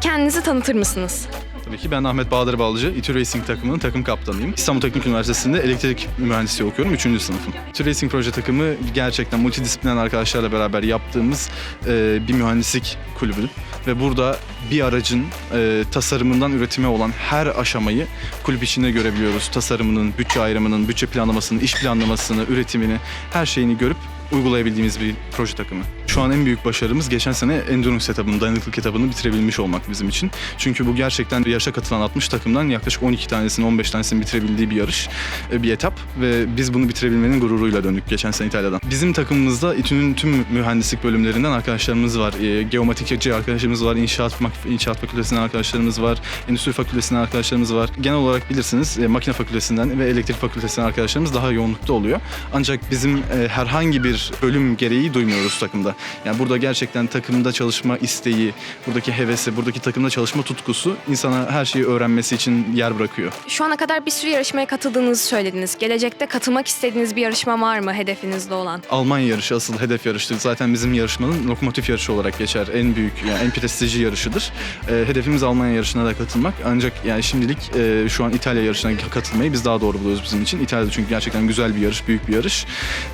kendinizi tanıtır mısınız? Tabii ki ben Ahmet Bahadır Balcı, İTÜ Racing takımının takım kaptanıyım. İstanbul Teknik Üniversitesi'nde elektrik mühendisliği okuyorum, 3. sınıfım. İTÜ Racing proje takımı gerçekten multidisipliner arkadaşlarla beraber yaptığımız e, bir mühendislik kulübü. Ve burada bir aracın e, tasarımından üretime olan her aşamayı kulüp içinde görebiliyoruz. Tasarımının, bütçe ayrımının, bütçe planlamasının, iş planlamasını, üretimini, her şeyini görüp uygulayabildiğimiz bir proje takımı. Şu an en büyük başarımız geçen sene Endurance etabını, dayanıklılık etabını bitirebilmiş olmak bizim için. Çünkü bu gerçekten yarışa katılan 60 takımdan yaklaşık 12 tanesini, 15 tanesini bitirebildiği bir yarış, e, bir etap ve biz bunu bitirebilmenin gururuyla döndük geçen sene İtalya'dan. Bizim takımımızda İTÜ'nün tüm mühendislik bölümlerinden arkadaşlarımız var. E, geomatikçi arkadaşlarımız var, inşaat, inşaat fakültesinden arkadaşlarımız var, endüstri fakültesinden arkadaşlarımız var. Genel olarak bilirsiniz e, makine fakültesinden ve elektrik fakültesinden arkadaşlarımız daha yoğunlukta oluyor. Ancak bizim e, herhangi bir bölüm gereği duymuyoruz takımda. Yani burada gerçekten takımda çalışma isteği, buradaki hevesi, buradaki takımda çalışma tutkusu insana her şeyi öğrenmesi için yer bırakıyor. Şu ana kadar bir sürü yarışmaya katıldığınızı söylediniz. Gelecekte katılmak istediğiniz bir yarışma var mı hedefinizde olan? Almanya yarışı asıl hedef yarıştır. Zaten bizim yarışmanın lokomotif yarışı olarak geçer. En büyük, yani en prestijli yarışıdır. E, hedefimiz Almanya yarışına da katılmak. Ancak yani şimdilik e, şu an İtalya yarışına katılmayı biz daha doğru buluyoruz bizim için. İtalya'da çünkü gerçekten güzel bir yarış, büyük bir yarış.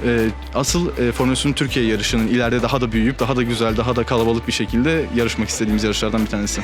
E, asıl e, Formula 1'ün Türkiye yarışının ileride daha da büyüyüp, daha da güzel, daha da kalabalık bir şekilde yarışmak istediğimiz yarışlardan bir tanesi.